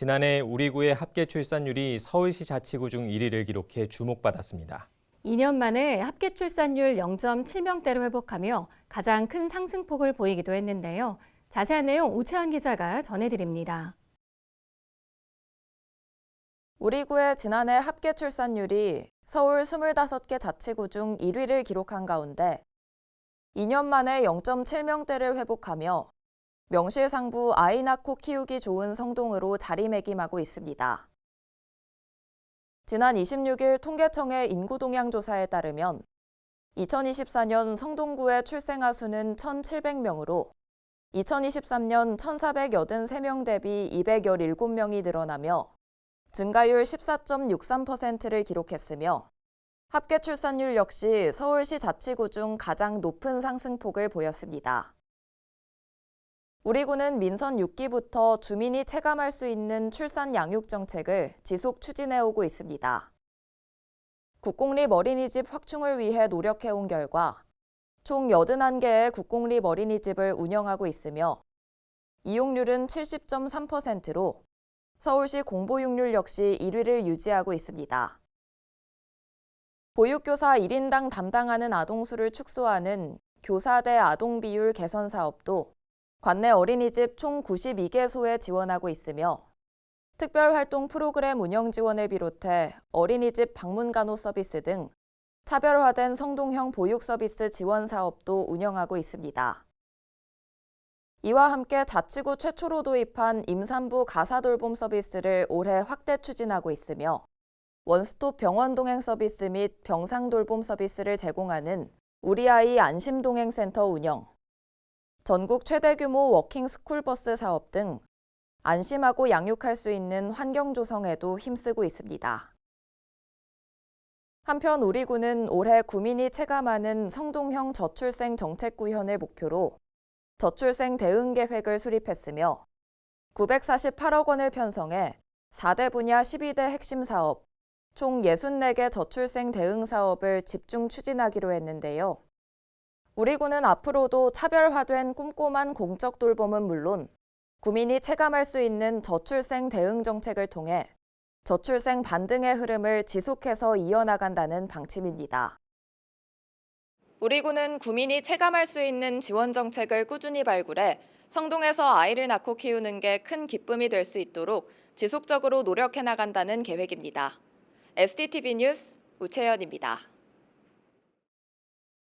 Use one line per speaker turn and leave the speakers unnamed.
지난해 우리 구의 합계 출산율이 서울시 자치구 중 1위를 기록해 주목받았습니다.
2년 만에 합계 출산율 0.7명대로 회복하며 가장 큰 상승폭을 보이기도 했는데요. 자세한 내용 오채원 기자가 전해드립니다.
우리 구의 지난해 합계 출산율이 서울 25개 자치구 중 1위를 기록한 가운데 2년 만에 0.7명대를 회복하며 명실상부 아이 낳고 키우기 좋은 성동으로 자리매김하고 있습니다. 지난 26일 통계청의 인구동향 조사에 따르면 2024년 성동구의 출생아 수는 1,700명으로 2023년 1,483명 대비 217명이 늘어나며 증가율 14.63%를 기록했으며 합계 출산율 역시 서울시 자치구 중 가장 높은 상승폭을 보였습니다. 우리 구는 민선 6기부터 주민이 체감할 수 있는 출산 양육 정책을 지속 추진해 오고 있습니다. 국공립 어린이집 확충을 위해 노력해온 결과 총 81개의 국공립 어린이집을 운영하고 있으며 이용률은 70.3%로 서울시 공보육률 역시 1위를 유지하고 있습니다. 보육교사 1인당 담당하는 아동 수를 축소하는 교사 대 아동 비율 개선 사업도 관내 어린이집 총 92개소에 지원하고 있으며 특별활동 프로그램 운영 지원을 비롯해 어린이집 방문 간호 서비스 등 차별화된 성동형 보육 서비스 지원 사업도 운영하고 있습니다. 이와 함께 자치구 최초로 도입한 임산부 가사 돌봄 서비스를 올해 확대 추진하고 있으며 원스톱 병원 동행 서비스 및 병상 돌봄 서비스를 제공하는 우리 아이 안심 동행 센터 운영, 전국 최대 규모 워킹 스쿨버스 사업 등 안심하고 양육할 수 있는 환경 조성에도 힘쓰고 있습니다. 한편 우리 구는 올해 구민이 체감하는 성동형 저출생 정책 구현을 목표로 저출생 대응 계획을 수립했으며 948억 원을 편성해 4대 분야 12대 핵심 사업, 총 64개 저출생 대응 사업을 집중 추진하기로 했는데요. 우리 구는 앞으로도 차별화된 꼼꼼한 공적 돌봄은 물론 구민이 체감할 수 있는 저출생 대응 정책을 통해 저출생 반등의 흐름을 지속해서 이어나간다는 방침입니다. 우리 구는 구민이 체감할 수 있는 지원 정책을 꾸준히 발굴해 성동에서 아이를 낳고 키우는 게 큰 기쁨이 될 수 있도록 지속적으로 노력해 나간다는 계획입니다. STTV 뉴스 우채연입니다.